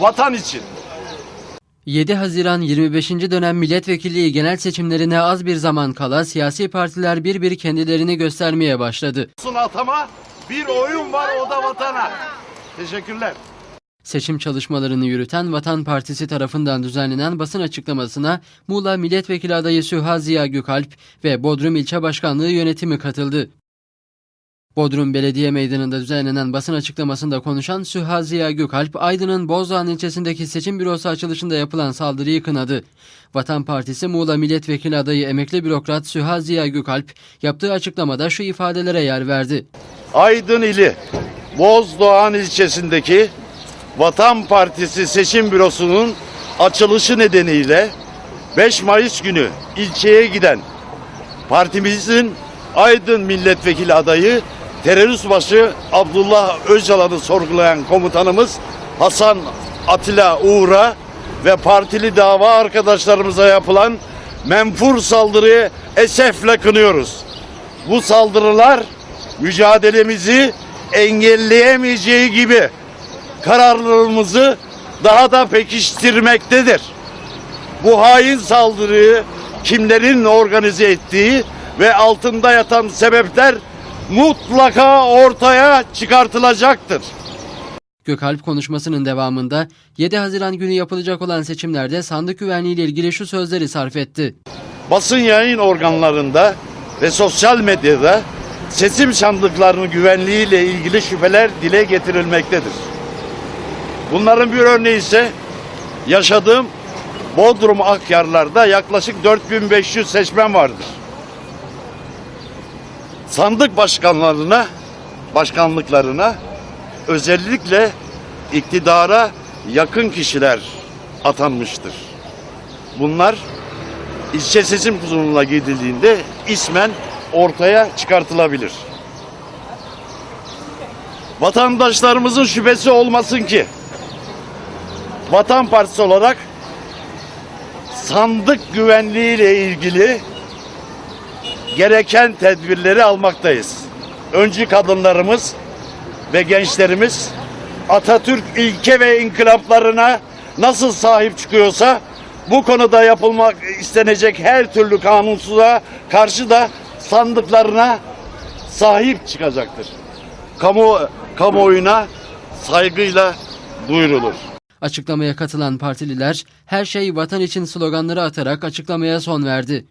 vatan için. 7 Haziran 25. dönem milletvekilliği genel seçimlerine az bir zaman kala siyasi partiler bir bir kendilerini göstermeye başladı. Sun atama bir oyun var o da vatana. Teşekkürler. Seçim çalışmalarını yürüten Vatan Partisi tarafından düzenlenen basın açıklamasına Muğla Milletvekili adayı Süha Ziya Gökalp ve Bodrum İlçe Başkanlığı yönetimi katıldı. Bodrum Belediye Meydanı'nda düzenlenen basın açıklamasında konuşan Süha Ziya Gökalp, Aydın'ın Bozdağ ilçesindeki seçim bürosu açılışında yapılan saldırıyı kınadı. Vatan Partisi Muğla Milletvekili adayı emekli bürokrat Süha Ziya Gökalp, yaptığı açıklamada şu ifadelere yer verdi. Aydın ili Bozdoğan ilçesindeki Vatan Partisi seçim bürosunun açılışı nedeniyle 5 Mayıs günü ilçeye giden partimizin Aydın milletvekili adayı terörist başı Abdullah Öcalan'ı sorgulayan komutanımız Hasan Atilla Uğur'a ve partili dava arkadaşlarımıza yapılan menfur saldırıyı esefle kınıyoruz. Bu saldırılar mücadelemizi engelleyemeyeceği gibi kararlılığımızı daha da pekiştirmektedir. Bu hain saldırıyı kimlerin organize ettiği ve altında yatan sebepler mutlaka ortaya çıkartılacaktır. Gökalp konuşmasının devamında 7 Haziran günü yapılacak olan seçimlerde sandık güvenliği ile ilgili şu sözleri sarf etti. basın yayın organlarında ve sosyal medyada seçim sandıklarının güvenliğiyle ilgili şüpheler dile getirilmektedir. Bunların bir örneği ise yaşadığım Bodrum Akyarlar'da yaklaşık 4500 seçmen vardır. Sandık başkanlarına, başkanlıklarına özellikle iktidara yakın kişiler atanmıştır. Bunlar ilçe seçim kuruluna gidildiğinde ismen ortaya çıkartılabilir. Vatandaşlarımızın şüphesi olmasın ki Vatan Partisi olarak sandık güvenliği ile ilgili gereken tedbirleri almaktayız. Öncü kadınlarımız ve gençlerimiz Atatürk ilke ve inkılaplarına nasıl sahip çıkıyorsa bu konuda yapılmak istenecek her türlü kanunsuza karşı da sandıklarına sahip çıkacaktır. Kamu kamuoyuna saygıyla duyurulur. Açıklamaya katılan partililer her şey vatan için sloganları atarak açıklamaya son verdi.